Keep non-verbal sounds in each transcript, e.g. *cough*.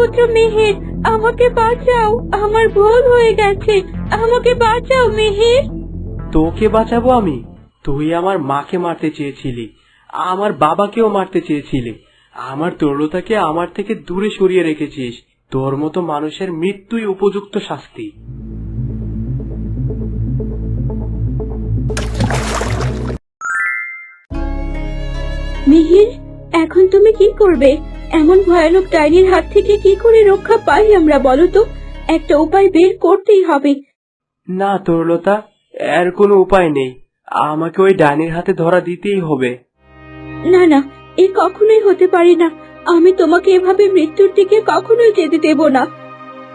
পুত্র মেহের আমাকে বাঁচাও আমার ভুল হয়ে গেছে আমাকে বাঁচাও মেহের। তোকে বাঁচাবো আমি তুই আমার মাকে মারতে চেয়েছিলি আমার বাবাকেও মারতে চেয়েছিলি আমার তরলতাকে আমার থেকে দূরে সরিয়ে রেখেছিস তোর মতো মানুষের মৃত্যুই উপযুক্ত শাস্তি। মিহির এখন তুমি কি করবে? এমন ভয়ানক ডাইনির হাত থেকে কি করে রক্ষা পাই আমরা বলো তো? একটা উপায় বের করতেই হবে। না তরলতা এর কোনো উপায় নেই। আমাকে ওই ডাইনির হাতে ধরা দিতেই হবে। না না এ কখনোই হতে পারে না। আমি তোমাকে এভাবে মৃত্যুর দিকে কখনোই যেতে দেব না।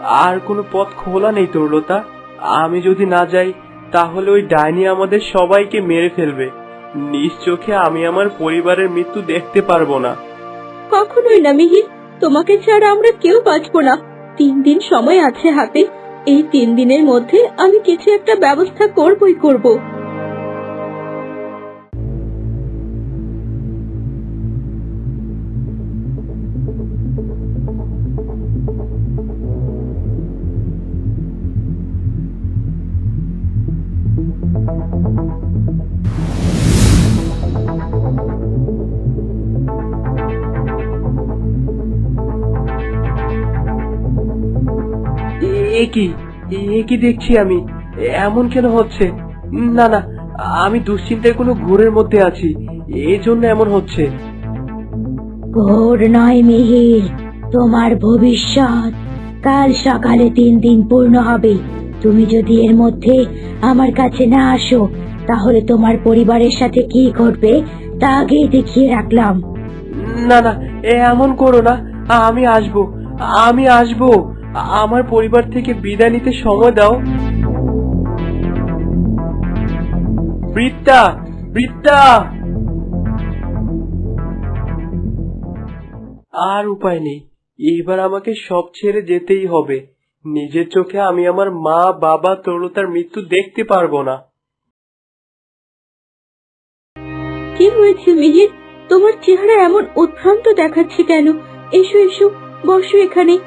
আর কোনো পথ খোলা নেই তরলতা। আমি যদি না যাই তাহলে ওই ডাইনি আমাদের সবাইকে মেরে ফেলবে। নিজ চোখে আমি আমার পরিবারের মৃত্যু দেখতে পারব না। কখনোই না, মিহির। তোমাকে ছাড়া আমরা কেউ বাঁচবো না। তিন দিন সময় আছে হাতে। এই তিন দিনের মধ্যে আমি কিছু একটা ব্যবস্থা করবই করব। কি? এ কি দেখছি আমি? এমন কেন হচ্ছে? না না আমি দুশ্চিন্তায় কোনো ঘোরের মধ্যে আছি। এই জন্য এমন হচ্ছে। ঘোর নয় মিহির তোমার ভবিষ্যৎ। কাল সকালে তিন দিন পূর্ণ হবে। তুমি যদি এর মধ্যে আমার কাছে না আসো তাহলে তোমার পরিবারের সাথে কি ঘটবে তা আগেই দেখিয়ে রাখলাম। না না এমন করো না। আমি আসব। আমি আসব। আমার পরিবার থেকে বিদায় নিতে সময় দাও। বৃত্তা বৃত্তা আর উপায় নেই। এবার আমাকে সব ছেড়ে যেতেই হবে। নিজের চোখে আমি আমার মা, বাবা তরুতার মৃত্যু দেখতে পারব না। কি হয়েছে মিহির? তোমার চেহারা এমন উদ্ভ্রান্ত দেখাচ্ছে কেন? এসো এসো, বসো এখানে।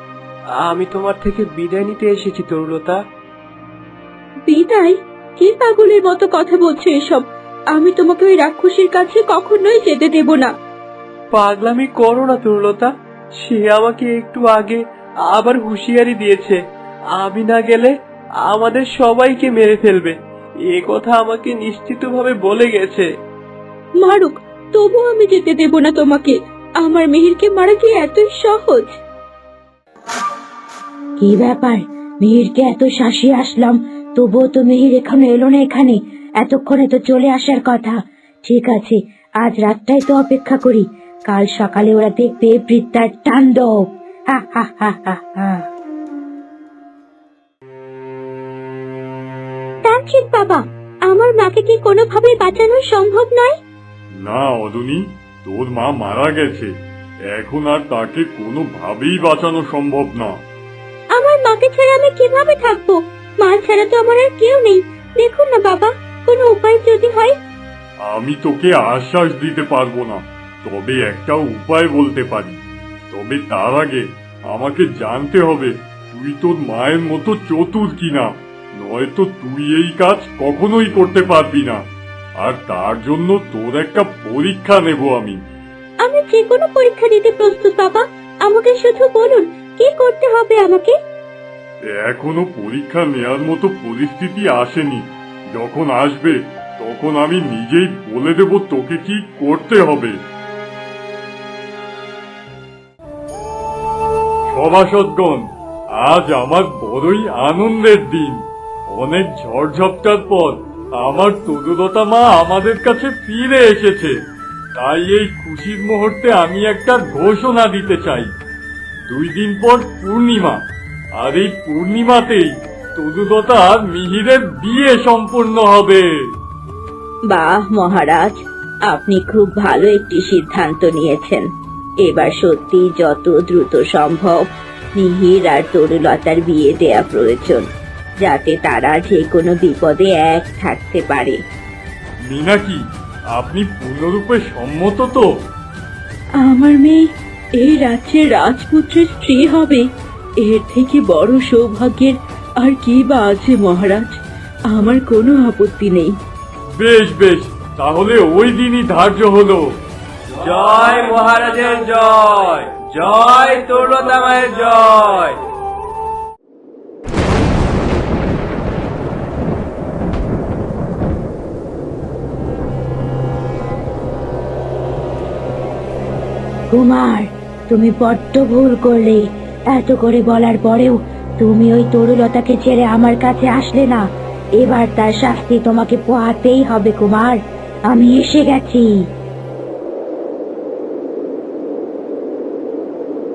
আমি তোমার থেকে বিদায় নিতে এসেছি তরুলতা। বিদায়? কি পাগলের মতো কথা বলছো এসব? আমি তোমাকে ওই রাক্ষসীর কাছে কখনোই যেতে দেব না। পাগলামি করো না তরুলতা। সে আমাকে একটু আগে আবার হুঁশিয়ারি দিয়েছে। আমি না গেলে আমাদের সবাইকে মেরে ফেলবে। এ কথা আমাকে নিশ্চিতভাবে বলে গেছে। মারুক তবু আমি যেতে দেব না তোমাকে। আমার মিহিরকে মারা কি এতই সহজ? কি ব্যাপার? মিহিরকে এত শাসিয়ে আসলাম তবুও তো মিহির এখনও এলো না এখানে। এতক্ষণে তো চলে আসার কথা। ঠিক আছে আজ রাতটাই তো অপেক্ষা করি। কাল সকালে ওরা দেখবে বৃত্তার তাণ্ডব। হা হা হা হা হা। তান্ত্রিক বাবা আমার মাকে কি কোনো কোনোভাবে বাঁচানো সম্ভব নয়? না অদুনি তোর মা মারা গেছে। এখন আর তাকে কোনোভাবেই বাঁচানো সম্ভব না। আমার মাকে ছাড়া আমি কীভাবে থাকব? মা ছাড়া তো আমার আর কেউ নেই। দেখুন না বাবা কোনো উপায় যদি হয়? আমি তোকে আশ্বাস দিতে পারব না তবে একটা উপায় বলতে পারি। তবে তার আগে আমাকে জানতে হবে তুই তোর মায়ের মতো চতুর কিনা নয়তো তুই এই কাজ কখনোই করতে পারবি না। আর তার জন্য তোর একটা পরীক্ষা নেব আমি। আমি যে কোনো পরীক্ষা দিতে প্রস্তুত বাবা। আমাকে শুধু বলুন কি করতে হবে আমাকে? এখনও পরীক্ষা নেয়ার মতো পরিস্থিতি আসেনি। যখন আসবে, তখন আমি নিজেই বলে দেব তোকে কি করতে হবে। সভাসদগণ, আজ আমার বড়ই আনন্দের দিন। অনেক ঝড়ঝপটার পর আমার তরুলতা মা আমাদের কাছে ফিরে এসেছে। তাই এই খুশির মুহূর্তে আমি একটা ঘোষণা দিতে চাই। দুই দিন পর পূর্ণিমা। আর এই পূর্ণিমাতেই তরুলতা আর মিহিরের বিয়ে সম্পূর্ণ হবে। বাহ মহারাজ আপনি খুব ভালো একটি সিদ্ধান্ত নিয়েছেন। এবার সত্যি যত দ্রুত সম্ভব মিহির আর তরুলতার বিয়ে দেয়া প্রয়োজন যাতে তারা যে কোনো বিপদে এক থাকতে পারে। মিনাকি আপনি পূর্ণরূপে সম্মত তো? আমার মেয়ে এই রাজ্যের রাজপুত্রের স্ত্রী হবে। এর থেকে বড় সৌভাগ্যের আর কি বা আছে মহারাজ? আমার কোনো আপত্তি নেই। বেশ বেশ তাহলে ওই দিনই ধার্য হলো। জয় মহারাজের জয় জয় তরুণতামায়ের জয়। কুমার তুমি বড্ড ভুল করলে। এত করে বলার পরেও তুমি ওই তরুলতাকে ছেড়ে আমার কাছে আসলে না। এবার তার শাস্তি তোমাকে পোহাতেই হবে কুমার। আমি এসে গেছি।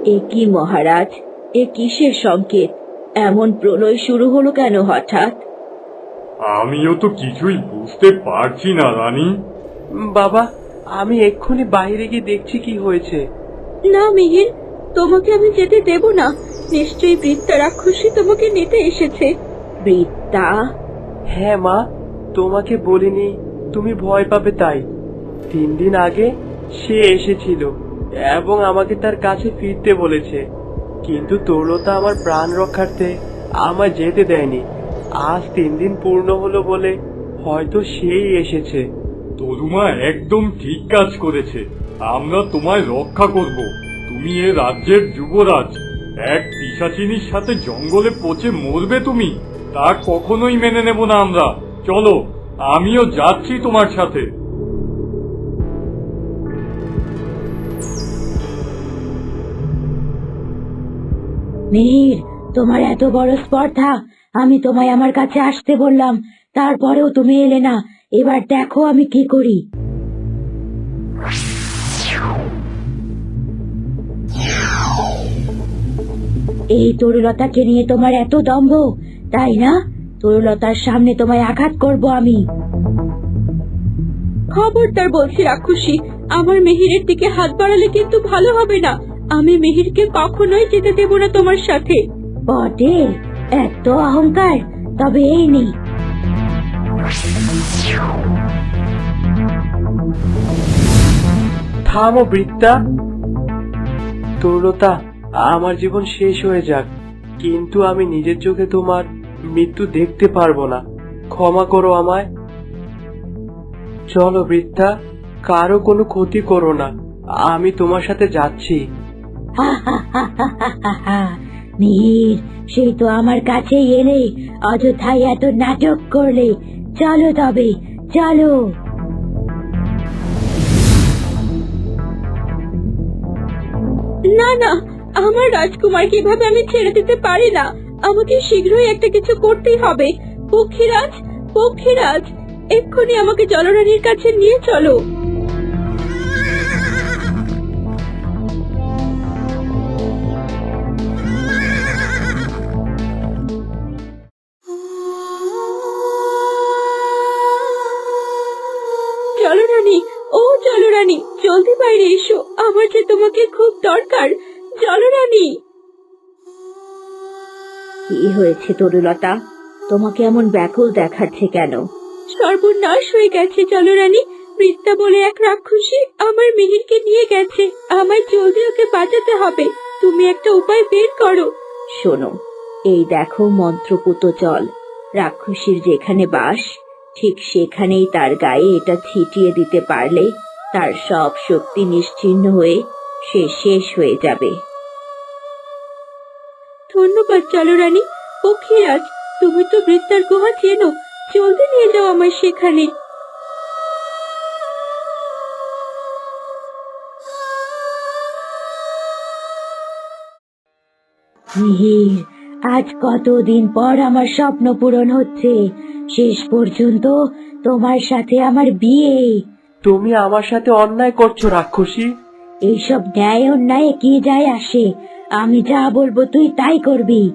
এ কি মহারাজ? এ কিসের সংকেত? এমন প্রলয় শুরু হলো কেন হঠাৎ? আমিও তো কিছুই বুঝতে পারছি না রানী। বাবা আমি এক্ষুনি বাইরে গিয়ে দেখছি কি হয়েছে। না মিহির তোমাকে আমি যেতে দেব না। নিশ্চয়ই বৃত্তা রাক্ষসী তোমাকে নিতে এসেছে। বৃত্তা হ্যাঁ মা তোমাকে বলিনি তুমি ভয় পাবে তাই। তিন দিন আগে সে এসেছিল এবং আমাকে তার কাছে ফিরতে বলেছে। কিন্তু তরুলতা আমার প্রাণ রক্ষার্থে আমায় যেতে দেয়নি। আজ তিন দিন পূর্ণ হলো বলে হয়তো সেই এসেছে। তরুমা একদম ঠিক কাজ করেছে। আমরা তোমায় রক্ষা করব। তুমি এ রাজ্যের যুবরাজ এক পিসাচিনীর সাথে জঙ্গলে পচে মরবে তুমি, তা কখনোই মেনে নেব না আমরা। চলো, আমিও যাচ্ছি তোমার সাথে। মিহির তোমার এত বড় স্পর্ধা, আমি তোমায় আমার কাছে আসতে বললাম, তারপরেও তুমি এলে না, এবার দেখো আমি কি করি। এই তরুলতাকে নিয়ে তোমার এত দম্ভ তাই না? তরুলতার সামনে তোমায় আঘাত করব আমি। খবরদার বলছি রাক্ষসী আমার মেহিরের দিকে হাত বাড়ালে কিন্তু ভালো হবে না। আমি মেহিরকে কখনোই যেতে দেব না তোমার সাথে। বটে এত অহংকার তবে এই নেই। থামো বৃত্তা তরুলতা আমার জীবন শেষ হয়ে যাক, কিন্তু আমি নিজের চোখে তোমার মৃত্যু দেখতে পারব না। ক্ষমা করো আমায়। চলো বৃত্তা কারও কোনো ক্ষতি করো না। আমি তোমার সাথে যাচ্ছি। *laughs* সেই তো আমার কাছে এলে, অযথাই এত নাটক করলে। চলো তবে, চলো। না না আমার রাজকুমার কীভাবে আমি ছেড়ে দিতে পারি না? আমাকে শীঘ্রই একটা কিছু করতেই হবে। পক্ষীরাজ পক্ষীরাজ, এক্ষুনি আমাকে জলরানীর কাছে নিয়ে চলো। চলো রানী ও চলো রানী জলদি বাইরে এসো। আমার যে তোমাকে খুব দরকার চলো কি হয়েছে তরুলতা? তোমাকে এমন ব্যাকুল দেখাচ্ছে কেন? সর্বনাশ হয়ে গেছে চলো রানী। বৃত্তা বলে এক রাক্ষসী আমার মিহিরকে নিয়ে গেছে। আমায় জলদি ওকে বাঁচাতে হবে। তুমি একটা উপায় বের করো। শোনো এই দেখো মন্ত্রপুত জল রাক্ষসীর যেখানে বাস ঠিক সেখানেই তার গায়ে এটা ছিটিয়ে দিতে পারলে তার সব শক্তি নিশ্চিহ্ন হয়ে সে শেষ হয়ে যাবে। ধন্যবাদ চলো রানী। পক্ষীরাজ তুমি তো বৃত্তার গুহা চেনো। জলদি নিয়ে যাও আমায় সেখানে। মিহির আজ কতদিন পর আমার স্বপ্ন পূরণ হচ্ছে। শেষ পর্যন্ত তোমার সাথে আমার বিয়ে। তুমি আমার সাথে অন্যায় করছ রাক্ষসী। এইসব ন্যায় অন্যায় কি যায় আসে? আমি যা বলব তুই তাই করবি।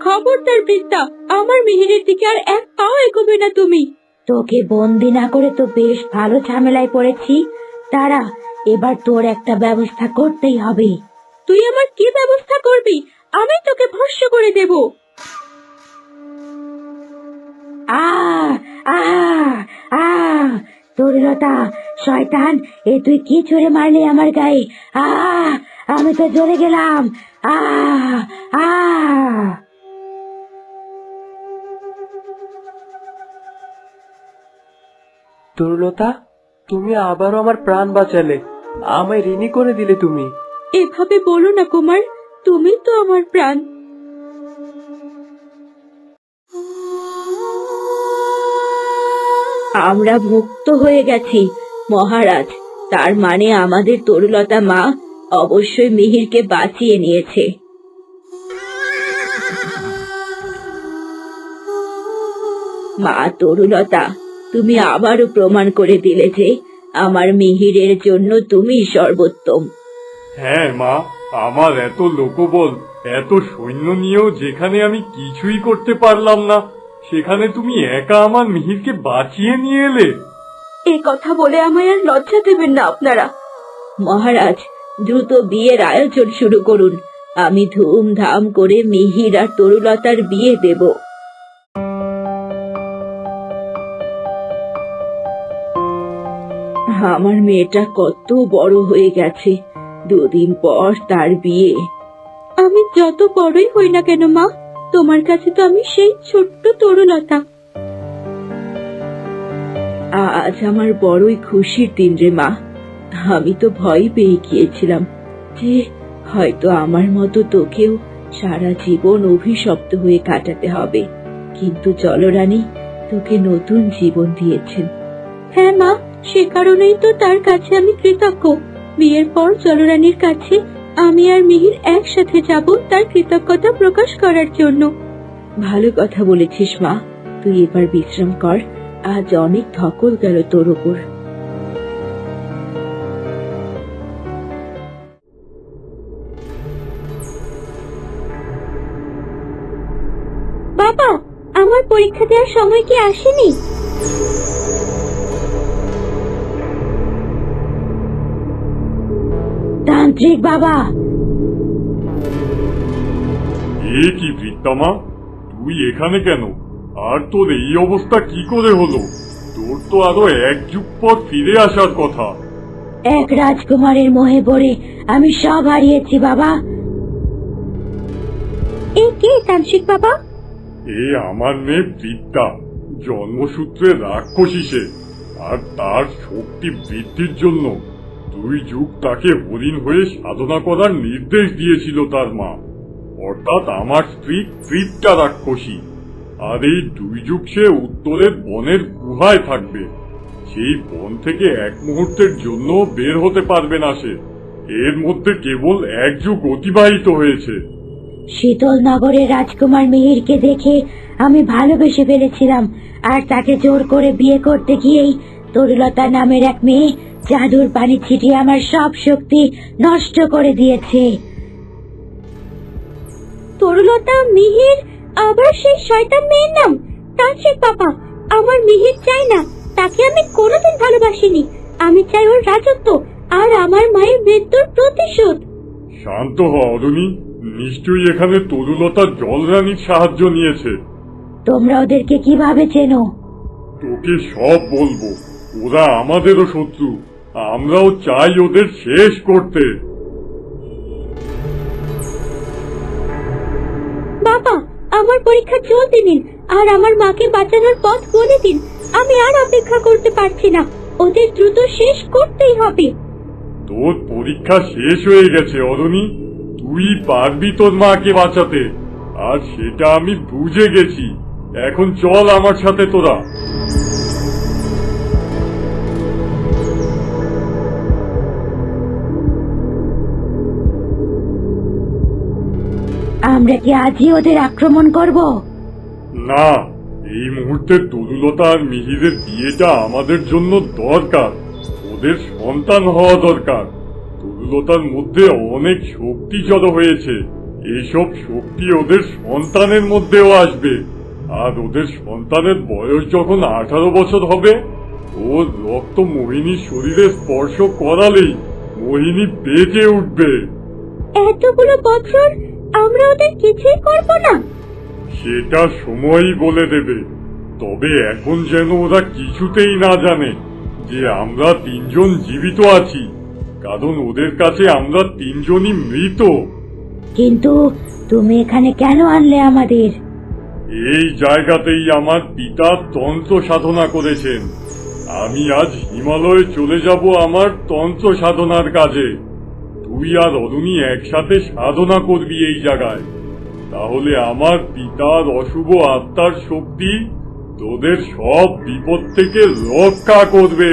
খবরদার বৃত্তা আমার মিহিরের দিকে আর এক পাও এগোবে না তুমি। তোকে বন্দি না করে তো বেশ ভালো ঝামেলায় পড়েছি। তারা এবার তোর একটা ব্যবস্থা করতেই হবে। তুই আমার কি ব্যবস্থা করবি? আমি তোকে ভস্য করে দেব। আ আ তরুলতা শয়তান এ তুই কি ছুঁড়ে মারলি আমার গায়ে? আ আমি তো জ্বলে গেলাম। আ আ। তরুলতা তুমি আবারও আমার প্রাণ বাঁচালে। আমায় ঋণী করে দিলে তুমি। এভাবে বলো না কুমার তুমি তো আমার প্রাণ। আমরা মুক্ত হয়ে গেছি, মহারাজ। তার মানে আমাদের তরুলতা মা অবশ্যই মিহিরকে বাঁচিয়ে নিয়েছে। মা তরুলতা, তুমি আবারও প্রমাণ করে দিলে যে আমার মিহিরের জন্য তুমি সর্বোত্তম। হ্যাঁ মা, আমার এত লোকবল, এত সৈন্য নিয়েও যেখানে আমি কিছুই করতে পারলাম না। সেখানে তুমি একা আমার মিহিরকে বাঁচিয়ে নিয়ে এলে। এই কথা বলে আমায় আর লজ্জা দেবেন না আপনারা। মহারাজ, দ্রুত বিয়ের আয়োজন শুরু করুন। আমি ধুমধাম করে মিহির আর তরুলতার বিয়ে দেব। আমার মেয়েটা কত বড় হয়ে গেছে। দুদিন পর তার বিয়ে। আমি যত বড়ই হই না কেন, মা? তোমার কাছে তো আমি সেই ছোট্ট তরুলতা আজ আমার বড়ই খুশির দিন রে মা। আমি তো ভয় পেয়ে গিয়েছিলাম যে হয়তো আমার মতো তোকেও সারা জীবন অভিশপ্ত হয়ে কাটাতে হবে। কিন্তু জলরানী তোকে নতুন জীবন দিয়েছেন। হ্যাঁ মা, সে কারণেই তো তার কাছে আমি কৃতজ্ঞ। বিয়ের পর জলরানীর কাছে আমি আর মিহির একসাথে যাব তার কৃতজ্ঞতা প্রকাশ করার জন্য। ভালো কথা বলেছিস মা। তুই এবার বিশ্রাম কর। আজ অনেক ধকল গেল তোর ওপর। বাবা, আমার পরীক্ষা দেওয়ার সময় কি আসেনি? তান্ত্রিক বাবা। এ কি বৃত্তামা তুই এখানে কেন? আর তোর এই অবস্থা কি করে হলো? তোর তো আরও এক যুগ পর ফিরে আসার কথা। এক রাজকুমারের মোহে পড়ে আমি সব হারিয়েছি বাবা। এ কে তান্ত্রিক বাবা? এ আমার মেয়ে বৃত্তা জন্মসূত্রে রাক্ষসী সে। আর তার শক্তি বৃদ্ধির জন্য দুই যুগ তাকে হরিণ হয়ে সাধনা করার নির্দেশ দিয়েছিল তার মা। অর্থাৎ আমার স্ত্রী তৃপ্তা রাক্ষসী। আর এই দুই যুগ সে উত্তরের বনের গুহায় থাকবে। সেই বন থেকে এক মুহূর্তের জন্য বের হতে পারবে না সে। এর মধ্যে কেবল এক যুগ অতিবাহিত হয়েছে। শীতল নগরের রাজকুমার মিহিরকে দেখে আমি ভালোবেসে ফেলেছিলাম। আর তাকে জোর করে বিয়ে করতে গিয়েই তরুলতা নামের এক মেয়ে জাদুর পানি ছিটিয়ে আমার সব শক্তি নষ্ট করে দিয়েছে। তরুলতা মিহির আবার সেই শয়তান মেয়ের নাম? তান্ত্রিক বাবা আমার মিহির চাই না। তাকে আমি কোনোদিন ভালোবাসিনি। আমি চাই ওর রাজত্ব আর আমার মায়ের মৃত্যুর প্রতিশোধ। শান্ত হ অরুণী নিশ্চয়ই এখানে তরুলতা জলরানীর সাহায্য নিয়েছে। তোমরা ওদেরকে কীভাবে চেনো? তোকে সব বলব। ওরা আমাদেরও শত্রু। আমরাও চাই ওদের শেষ করতে। বাবা আমার পরীক্ষা চলতে দিন আর আমার মাকে বাঁচানোর পথ বলে দিন। আমি আর অপেক্ষা করতে পারছি না। ওদের দ্রুত শেষ করতেই হবে। তোর পরীক্ষা শেষ হয়ে গেছে অরুণী। তুই পারবি তোর মাকে বাঁচাতে। আর সেটা আমি বুঝে গেছি। এখন চল আমার সাথে তোরা। আমরা কি আজই ওদের আক্রমণ করব? না এই মুহূর্তে তরুলতা আর মিহিরের বিয়েটা আমাদের জন্য দরকার। ওদের সন্তান হওয়া দরকার। তরুলতার মধ্যে অনেক শক্তি জড়ো হয়েছে। এইসব শক্তি ওদের সন্তানের মধ্যেও আসবে। আর ওদের সন্তানের বয়স যখন আঠারো বছর হবে ওর রক্ত মোহিনীর শরীরে স্পর্শ করালেই মোহিনী বেঁচে উঠবে। এতগুলো বছর আমরা ওদের কিছুই করব না। সেটা সময়ই বলে দেবে। তবে এখন যেন ওরা কিছুতেই না জানে যে আমরা তিনজন জীবিত আছি কারণ ওদের কাছে আমরা তিনজনই মৃত। কিন্তু তুমি এখানে কেন আনলে আমাদের? এই জায়গাতেই আমার পিতা তন্ত্র সাধনা করেছেন। আমি আজ হিমালয়ে চলে যাব আমার তন্ত্র সাধনার কাজে। তুই আর অরুণী একসাথে সাধনা করবি এই জায়গায়। তাহলে আমার পিতার অশুভ আত্মার শক্তি তোদের সব বিপদ থেকে রক্ষা করবে।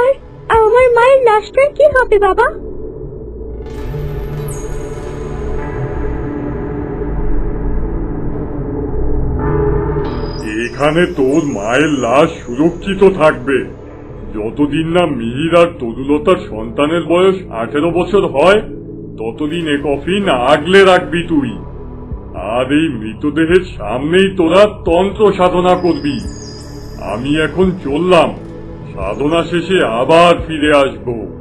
আর আমার মায়ের লাশটার কি হবে বাবা? এখানে তোর মায়ের লাশ সুরক্ষিত থাকবে। যতদিন না মিহির আর তরুলতার সন্তানের বয়স আঠেরো বছর হয়, ততদিন এ কফিন আগলে রাখবি তুই। আর এই মৃতদেহের সামনেই তোরা তন্ত্র সাধনা করবি। আমি এখন চললাম, সাধনা শেষে আবার ফিরে আসব।